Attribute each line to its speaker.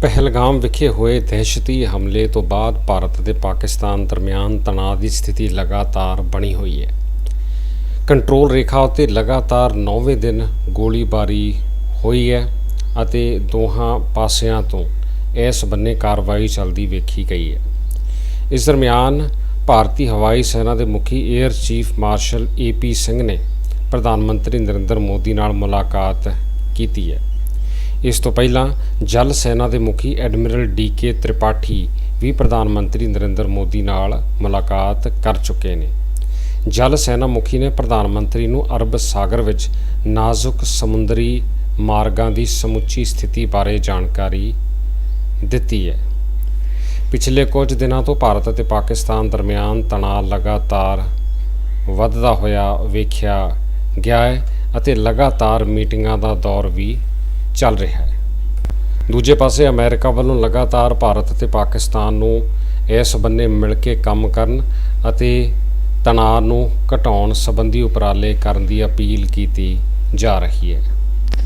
Speaker 1: ਪਹਿਲਗਾਮ ਵਿਖੇ ਹੋਏ ਦਹਿਸ਼ਤੀ ਹਮਲੇ ਤੋਂ ਬਾਅਦ ਭਾਰਤ ਤੇ ਪਾਕਿਸਤਾਨ ਦਰਮਿਆਨ ਤਣਾਅ ਦੀ ਸਥਿਤੀ ਲਗਾਤਾਰ ਬਣੀ ਹੋਈ ਹੈ। ਕੰਟਰੋਲ ਰੇਖਾ ਉੱਤੇ ਲਗਾਤਾਰ 9ਵੇਂ ਦਿਨ ਗੋਲੀਬਾਰੀ ਹੋਈ ਹੈ ਅਤੇ ਦੋਹਾਂ ਪਾਸਿਆਂ ਤੋਂ ਇਸ ਬੰਨੇ ਕਾਰਵਾਈ ਚੱਲਦੀ ਵੇਖੀ ਗਈ ਹੈ। ਇਸ ਦਰਮਿਆਨ ਭਾਰਤੀ ਹਵਾਈ ਸੈਨਾ ਦੇ ਮੁਖੀ air chief marshal AP Singh ਨੇ ਪ੍ਰਧਾਨ ਮੰਤਰੀ ਨਰਿੰਦਰ ਮੋਦੀ ਨਾਲ ਮੁਲਾਕਾਤ ਕੀਤੀ ਹੈ। ਇਸ ਤੋਂ ਪਹਿਲਾਂ ਜਲ ਸੈਨਾ ਦੇ ਮੁਖੀ ਐਡਮਿਰਲ ਡੀ ਕੇ ਤ੍ਰਿਪਾਠੀ ਵੀ ਪ੍ਰਧਾਨ ਮੰਤਰੀ ਨਰਿੰਦਰ ਮੋਦੀ ਨਾਲ ਮੁਲਾਕਾਤ ਕਰ ਚੁੱਕੇ ਨੇ। ਜਲ ਸੈਨਾ ਮੁਖੀ ਨੇ ਪ੍ਰਧਾਨ ਮੰਤਰੀ ਨੂੰ ਅਰਬ ਸਾਗਰ ਵਿੱਚ ਨਾਜ਼ੁਕ ਸਮੁੰਦਰੀ ਮਾਰਗਾਂ ਦੀ ਸਮੁੱਚੀ ਸਥਿਤੀ ਬਾਰੇ ਜਾਣਕਾਰੀ ਦਿੱਤੀ ਹੈ। ਪਿਛਲੇ ਕੁਝ ਦਿਨਾਂ ਤੋਂ ਭਾਰਤ ਅਤੇ ਪਾਕਿਸਤਾਨ ਦਰਮਿਆਨ ਤਣਾਅ ਲਗਾਤਾਰ ਵੱਧਦਾ ਹੋਇਆ ਵੇਖਿਆ ਗਿਆ ਹੈ ਅਤੇ ਲਗਾਤਾਰ ਮੀਟਿੰਗਾਂ ਦਾ ਦੌਰ ਵੀ ਚੱਲ ਰਿਹਾ ਹੈ। ਦੂਜੇ ਪਾਸੇ ਅਮਰੀਕਾ ਵੱਲੋਂ ਲਗਾਤਾਰ ਭਾਰਤ ਅਤੇ ਪਾਕਿਸਤਾਨ ਨੂੰ ਇਸ ਬੰਨੇ ਮਿਲ ਕੇ ਕੰਮ ਕਰਨ ਅਤੇ ਤਣਾਅ ਨੂੰ ਘਟਾਉਣ ਸੰਬੰਧੀ ਉਪਰਾਲੇ ਕਰਨ ਦੀ ਅਪੀਲ ਕੀਤੀ ਜਾ ਰਹੀ ਹੈ।